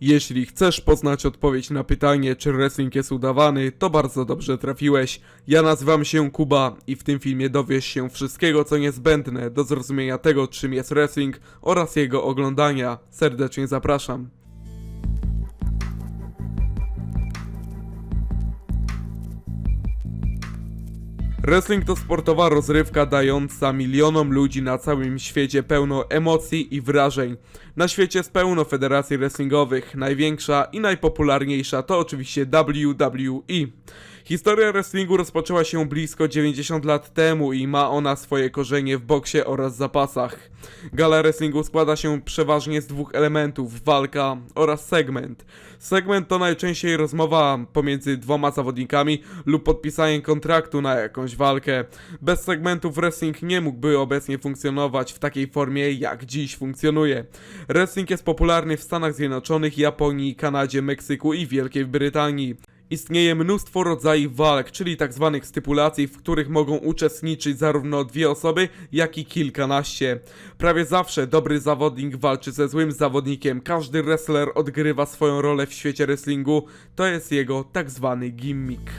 Jeśli chcesz poznać odpowiedź na pytanie, czy wrestling jest udawany, to bardzo dobrze trafiłeś. Ja nazywam się Kuba i w tym filmie dowiesz się wszystkiego, co niezbędne do zrozumienia tego, czym jest wrestling oraz jego oglądania. Serdecznie zapraszam. Wrestling to sportowa rozrywka dająca milionom ludzi na całym świecie pełno emocji i wrażeń. Na świecie jest pełno federacji wrestlingowych. Największa i najpopularniejsza to oczywiście WWE. Historia wrestlingu rozpoczęła się blisko 90 lat temu i ma ona swoje korzenie w boksie oraz zapasach. Gala wrestlingu składa się przeważnie z dwóch elementów: walka oraz segment. Segment to najczęściej rozmowa pomiędzy dwoma zawodnikami lub podpisanie kontraktu na jakąś walkę. Bez segmentów wrestling nie mógłby obecnie funkcjonować w takiej formie, jak dziś funkcjonuje. Wrestling jest popularny w Stanach Zjednoczonych, Japonii, Kanadzie, Meksyku i Wielkiej Brytanii. Istnieje mnóstwo rodzajów walk, czyli tak zwanych stypulacji, w których mogą uczestniczyć zarówno dwie osoby, jak i kilkanaście. Prawie zawsze dobry zawodnik walczy ze złym zawodnikiem. Każdy wrestler odgrywa swoją rolę w świecie wrestlingu. To jest jego tak zwany gimmick.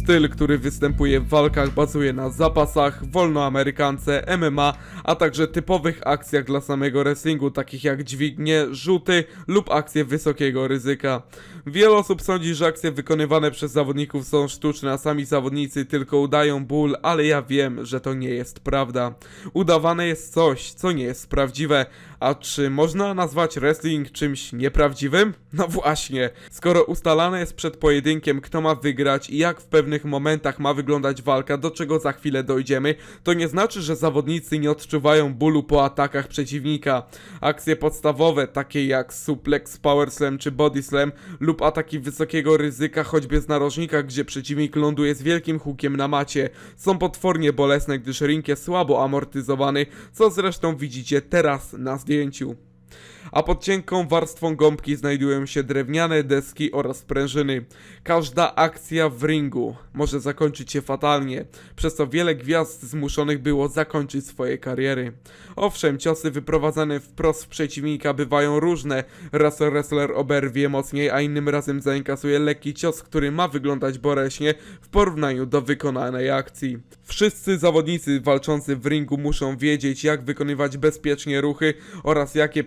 Styl, który występuje w walkach bazuje na zapasach, wolnoamerykance, MMA, a także typowych akcjach dla samego wrestlingu, takich jak dźwignie, rzuty lub akcje wysokiego ryzyka. Wiele osób sądzi, że akcje wykonywane przez zawodników są sztuczne, a sami zawodnicy tylko udają ból, ale ja wiem, że to nie jest prawda. Udawane jest coś, co nie jest prawdziwe. A czy można nazwać wrestling czymś nieprawdziwym? No właśnie. Skoro ustalane jest przed pojedynkiem, kto ma wygrać i jak w pewnych momentach ma wyglądać walka, do czego za chwilę dojdziemy, to nie znaczy, że zawodnicy nie odczuwają bólu po atakach przeciwnika. Akcje podstawowe, takie jak suplex, power slam czy body slam lub ataki wysokiego ryzyka, choćby z narożnika, gdzie przeciwnik ląduje z wielkim hukiem na macie, są potwornie bolesne, gdyż ring jest słabo amortyzowany, co zresztą widzicie teraz na zdjęciu. A pod cienką warstwą gąbki znajdują się drewniane deski oraz sprężyny. Każda akcja w ringu może zakończyć się fatalnie, przez co wiele gwiazd zmuszonych było zakończyć swoje kariery. Owszem, ciosy wyprowadzane wprost w przeciwnika bywają różne. Raz wrestler oberwie mocniej, a innym razem zainkasuje lekki cios, który ma wyglądać boleśnie w porównaniu do wykonanej akcji. Wszyscy zawodnicy walczący w ringu muszą wiedzieć, jak wykonywać bezpiecznie ruchy oraz jak je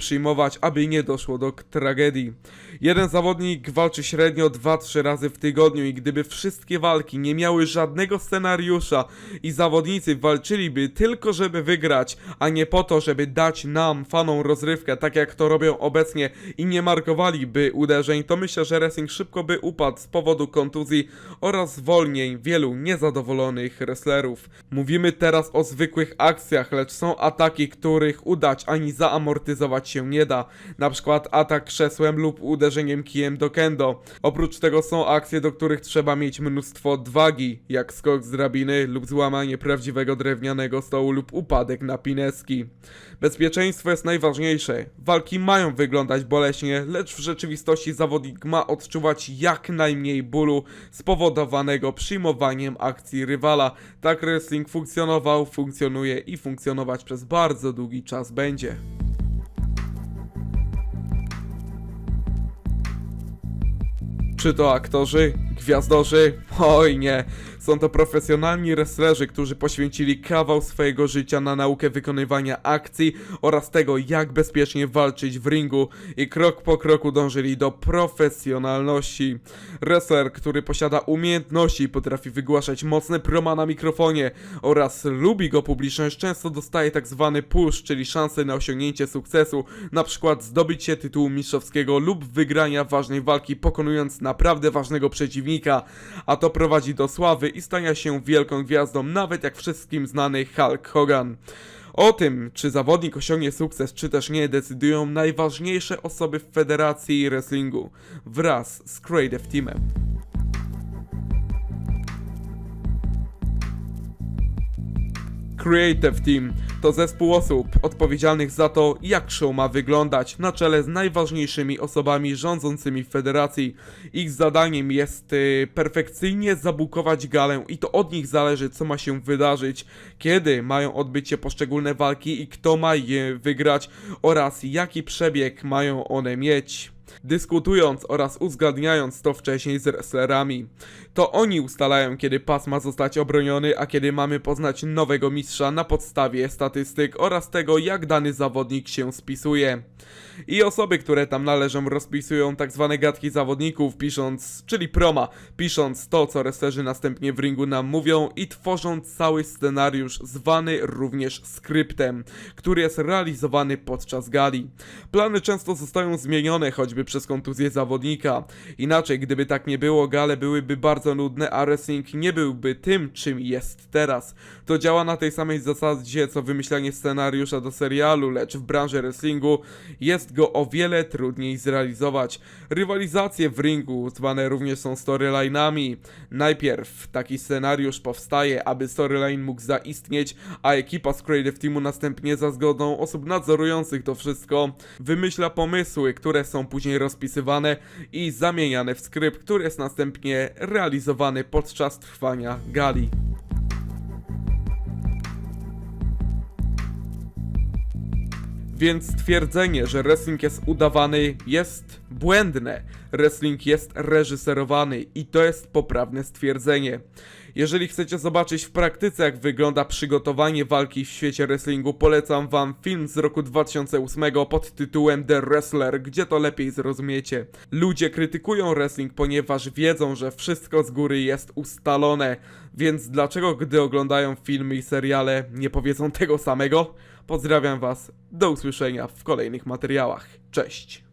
aby nie doszło do tragedii. Jeden zawodnik walczy średnio 2-3 razy w tygodniu i gdyby wszystkie walki nie miały żadnego scenariusza i zawodnicy walczyliby tylko żeby wygrać, a nie po to, żeby dać nam, fanom rozrywkę, tak jak to robią obecnie i nie markowaliby uderzeń, to myślę, że wrestling szybko by upadł z powodu kontuzji oraz zwolnień wielu niezadowolonych wrestlerów. Mówimy teraz o zwykłych akcjach, lecz są ataki, których udać ani zaamortyzować się nie da. Na przykład atak krzesłem lub uderzeniem kijem do kendo. Oprócz tego są akcje, do których trzeba mieć mnóstwo odwagi, jak skok z drabiny lub złamanie prawdziwego drewnianego stołu lub upadek na pineski. Bezpieczeństwo jest najważniejsze. Walki mają wyglądać boleśnie, lecz w rzeczywistości zawodnik ma odczuwać jak najmniej bólu spowodowanego przyjmowaniem akcji rywala. Tak wrestling funkcjonował, funkcjonuje i funkcjonować przez bardzo długi czas będzie. Czy to aktorzy? Gwiazdorzy? Oj nie. Są to profesjonalni wrestlerzy, którzy poświęcili kawał swojego życia na naukę wykonywania akcji oraz tego, jak bezpiecznie walczyć w ringu i krok po kroku dążyli do profesjonalności. Wrestler, który posiada umiejętności, potrafi wygłaszać mocne proma na mikrofonie oraz lubi go publiczność, często dostaje tak zwany push, czyli szansę na osiągnięcie sukcesu, na przykład zdobycie tytułu mistrzowskiego lub wygrania ważnej walki pokonując naprawdę ważnego przeciwnika, a to prowadzi do sławy i stania się wielką gwiazdą, nawet jak wszystkim znany Hulk Hogan. O tym, czy zawodnik osiągnie sukces, czy też nie, decydują najważniejsze osoby w Federacji Wrestlingu wraz z Creative Teamem. Creative Team to zespół osób odpowiedzialnych za to, jak show ma wyglądać, na czele z najważniejszymi osobami rządzącymi w federacji. Ich zadaniem jest y, perfekcyjnie zabukować galę i to od nich zależy, co ma się wydarzyć, kiedy mają odbyć się poszczególne walki i kto ma je wygrać oraz jaki przebieg mają one mieć dyskutując oraz uzgadniając to wcześniej z wrestlerami. To oni ustalają, kiedy pas ma zostać obroniony, a kiedy mamy poznać nowego mistrza na podstawie statystyk oraz tego, jak dany zawodnik się spisuje. I osoby, które tam należą, rozpisują tak zwane gadki zawodników, pisząc, czyli proma, pisząc to, co wrestlerzy następnie w ringu nam mówią i tworząc cały scenariusz zwany również skryptem, który jest realizowany podczas gali. Plany często zostają zmienione, choćby przez kontuzję zawodnika. Inaczej, gdyby tak nie było, gale byłyby bardzo nudne, a wrestling nie byłby tym, czym jest teraz. To działa na tej samej zasadzie, co wymyślanie scenariusza do serialu, lecz w branży wrestlingu jest go o wiele trudniej zrealizować. Rywalizacje w ringu zwane również są storyline'ami. Najpierw taki scenariusz powstaje, aby storyline mógł zaistnieć, a ekipa z Creative Teamu następnie za zgodą osób nadzorujących to wszystko wymyśla pomysły, które są później rozpisywane i zamieniane w skrypt, który jest następnie realizowany podczas trwania gali. Więc twierdzenie, że wrestling jest udawany jest błędne. Wrestling jest reżyserowany i to jest poprawne stwierdzenie. Jeżeli chcecie zobaczyć w praktyce jak wygląda przygotowanie walki w świecie wrestlingu, polecam wam film z roku 2008 pod tytułem The Wrestler, gdzie to lepiej zrozumiecie. Ludzie krytykują wrestling, ponieważ wiedzą, że wszystko z góry jest ustalone, więc dlaczego gdy oglądają filmy i seriale nie powiedzą tego samego? Pozdrawiam was, do usłyszenia w kolejnych materiałach. Cześć!